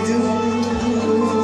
aydın